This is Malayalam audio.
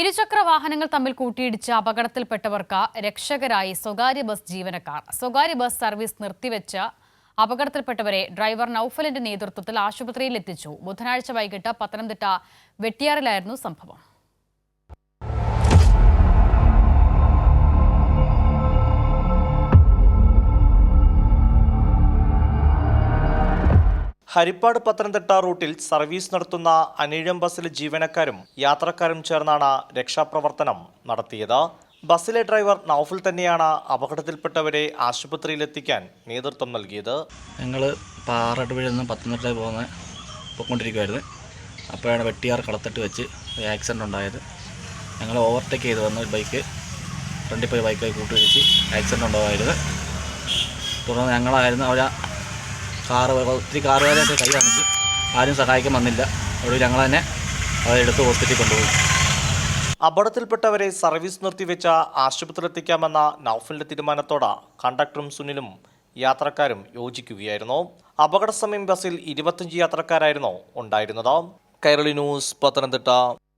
ഇരുചക്ര വാഹനങ്ങൾ തമ്മിൽ കൂട്ടിയിടിച്ച് അപകടത്തിൽപ്പെട്ടവർക്ക് രക്ഷകരായി സ്വകാര്യ ബസ് ജീവനക്കാർ. സ്വകാര്യ ബസ് സർവീസ് നിർത്തിവെച്ച അപകടത്തിൽപ്പെട്ടവരെ ഡ്രൈവർ നൌഫലിന്റെ നേതൃത്വത്തിൽ ആശുപത്രിയിൽ എത്തിച്ചു ബുധനാഴ്ച വൈകിട്ട് പത്തനംതിട്ട വെട്ടിയാറിലായിരുന്നു സംഭവം. ഹരിപ്പാട് പത്തനംതിട്ട റൂട്ടിൽ സർവീസ് നടത്തുന്ന അനീഴം ബസ്സിലെ ജീവനക്കാരും യാത്രക്കാരും ചേർന്നാണ് രക്ഷാപ്രവർത്തനം നടത്തിയത്. ബസ്സിലെ ഡ്രൈവർ നൌഫിൽ തന്നെയാണ് അപകടത്തിൽപ്പെട്ടവരെ ആശുപത്രിയിലെത്തിക്കാൻ നേതൃത്വം നൽകിയത്. ഞങ്ങൾ പാറടുവഴി നിന്ന് പത്തനംതിട്ട പോകുന്ന പോയിക്കൊണ്ടിരിക്കുമായിരുന്നു അപ്പോഴാണ് വെട്ടിയാർ കളത്തിട്ട് വെച്ച് ഒരു ആക്സിഡന്റ് ഉണ്ടായത്. ഞങ്ങൾ ഓവർടേക്ക് ചെയ്ത് വന്ന ബൈക്ക് ഫ്രണ്ടിൽ പോയി ബൈക്കായി കൂട്ടുവെച്ച് ആക്സിഡന്റ് ഉണ്ടാവുമായിരുന്നു തുടർന്ന് ഞങ്ങളായിരുന്നു അവർ കാറ് ഒത്തിരി കാറുകാരായിട്ട് കൈ കാണിച്ച് ആരും സഹായിക്കാൻ വന്നില്ല. അവിടെ ഞങ്ങൾ തന്നെ അവരെടുത്ത് ഹോസ്പിറ്റലിൽ കൊണ്ടുപോയി അപകടത്തിൽപ്പെട്ടവരെ സർവീസ് നിർത്തിവെച്ച ആശുപത്രിയിലെത്തിക്കാമെന്ന നൌഫലിന്റെ തീരുമാനത്തോടെ കണ്ടക്ടറും സുനിലും യാത്രക്കാരും യോജിക്കുകയായിരുന്നു. അപകട സമയം ബസ്സിൽ ഇരുപത്തഞ്ച് യാത്രക്കാരായിരുന്നു ഉണ്ടായിരുന്നത്. കൈരളി ന്യൂസ് പത്തനംതിട്ട.